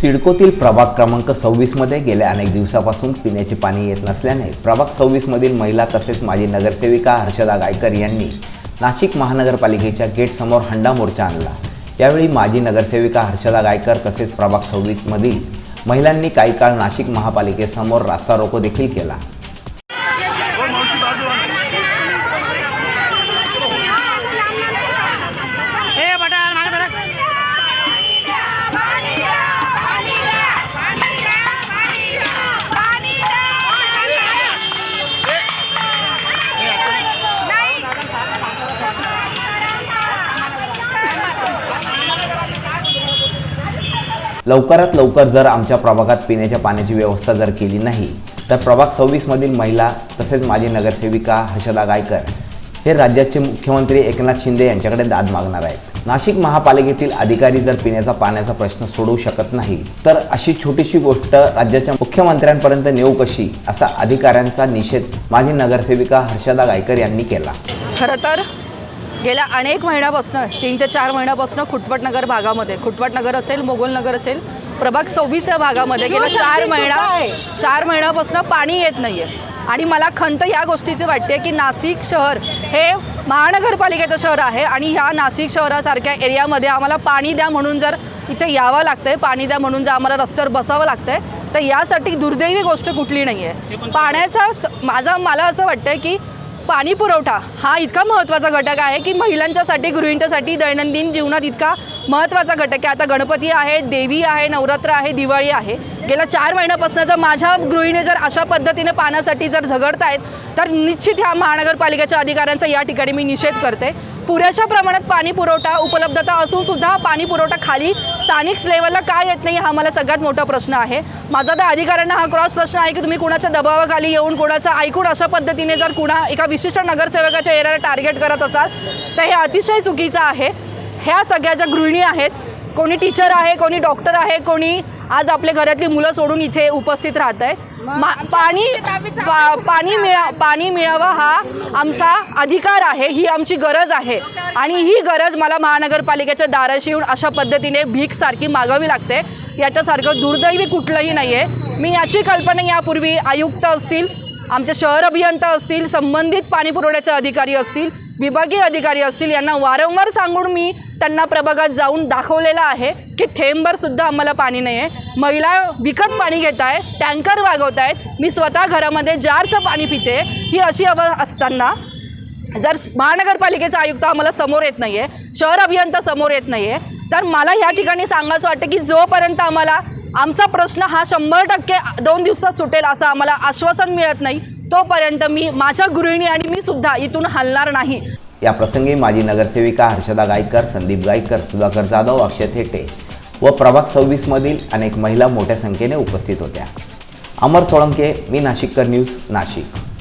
सिडकोतील प्रभाग क्रमांक सव्वीसमध्ये गेल्या अनेक दिवसापासून पिण्याचे पाणी येत नसल्याने प्रभाग सव्वीसमधील महिला तसेच माजी नगरसेविका हर्षदा गायकर यांनी नाशिक महानगरपालिकेच्या गेटसमोर हंडा मोर्चा आणला. यावेळी माजी नगरसेविका हर्षदा गायकर तसेच प्रभाग सव्वीसमधील महिलांनी काही काळ नाशिक महापालिकेसमोर रास्ता रोको देखील केला. लवकरात लवकर जर आमच्या प्रभागात पिण्याच्या पाण्याची व्यवस्था जर केली नाही तर प्रभाग सव्वीसमधील महिला तसेच माजी नगरसेविका हर्षदा गायकर हे राज्याचे मुख्यमंत्री एकनाथ शिंदे यांच्याकडे दाद मागणार आहेत. नाशिक महापालिकेतील अधिकारी जर पिण्याचा पाण्याचा प्रश्न सोडवू शकत नाही तर अशी छोटीशी गोष्ट राज्याच्या मुख्यमंत्र्यांपर्यंत नेऊ कशी असा अधिकाऱ्यांचा निषेध माजी नगरसेविका हर्षदा गायकर यांनी केला. खरं तर गेल्या अनेक महिन्यापासून तीन ते चार महिन्यापासून खुटपटनगर भागामध्ये खुटपटनगर असेल मोगलनगर असेल प्रभाग सव्वीस या भागामध्ये गेल्या चार महिना चार महिन्यापासून पाणी येत नाही आहे आणि मला खंत या गोष्टीची वाटते की नाशिक शहर हे महानगरपालिकेचं शहर आहे आणि ह्या नाशिक शहरासारख्या एरियामध्ये आम्हाला पाणी द्या म्हणून जर इथे यावं लागतंय पाणी द्या म्हणून जर आम्हाला रस्त्यावर बसावं लागतंय तर यासाठी दुर्दैवी गोष्ट कुठली नाही आहे पाण्याचा स- माझा मला असं वाटतं की पाणी पुरवठा हा इतका महत्त्वाचा घटक आहे की महिलांच्यासाठी गृहिणींच्यासाठी दैनंदिन जीवनात इतका महत्त्वाचा घटक आहे. आता गणपती आहे देवी आहे नवरात्र आहे दिवाळी आहे. गेल्या चार महिन्यापासून जर माझ्या गृहिणी जर अशा पद्धतीने पाण्यासाठी जर झगडत आहेत तर निश्चित ह्या महानगरपालिकेच्या अधिकाऱ्यांचा या ठिकाणी मी निषेध करते. पुरेशा प्रमाणात पाणी पुरवठा उपलब्धता असून सुद्धा पाणी पुरवठा खाली स्थानिक लेवलला काय येत नाही हा मला सगळ्यात मोठा प्रश्न आहे. माझा तर अधिकाऱ्यांना हा क्रॉस प्रश्न आहे की तुम्ही कुणाच्या दबावाखाली येऊन कोणाचं ऐकून अशा पद्धतीने जर कुणा एका विशिष्ट नगरसेवकाच्या एरियाला टार्गेट करत असाल तर हे अतिशय चुकीचं आहे. ह्या सगळ्या ज्या गृहिणी आहेत कोणी टीचर आहे कोणी डॉक्टर आहे कोणी आज आपल्या घरातली मुलं सोडून इथे उपस्थित राहत आहेत. मा- पाणी पाणी मिळा पाणी मिळावं हा आमचा अधिकार आहे ही आमची गरज आहे. आणि ही गरज मला महानगरपालिकेच्या दाराशी येऊन अशा पद्धतीने भीकसारखी मागावी लागते. याच्यासारखं दुर्दैवी कुठलंही नाही आहे मी याची कल्पना यापूर्वी आयुक्त असतील आमचे शहर अभियंता असतील संबंधित पाणी पुरवठ्याचे अधिकारी असतील विभागीय अधिकारी असतील यांना वारंवार सांगून मी त्यांना प्रभागात जाऊन दाखवलेलं आहे की थेंबभरसुद्धा आम्हाला पाणी नाही आहे महिला विकत पाणी घेत आहे टँकर वागवत आहेत मी स्वतः घरामध्ये जारचं पाणी पिते. ही अशी अव असताना जर महानगरपालिकेचा आयुक्त आम्हाला समोर येत नाही आहे शहर अभियंता समोर येत नाही आहे तर मला ह्या ठिकाणी सांगायचं वाटतं की जोपर्यंत आम्हाला आमचा प्रश्न हा शंभर टक्के दोन दिवसात सुटेल असं आम्हाला आश्वासन मिळत नाही तोपर्यंत मी माझ्या गृहिणी आणि मी सुद्धा इथून हलणार नाही. याप्रसंगी माजी नगरसेविका हर्षदा गायकर संदीप गायकर सुधाकर जाधव अक्षय थेटे व प्रभाग सव्वीसमधील अनेक महिला मोठ्या संख्येने उपस्थित होत्या. अमर सोळंके मी नाशिककर न्यूज नाशिक.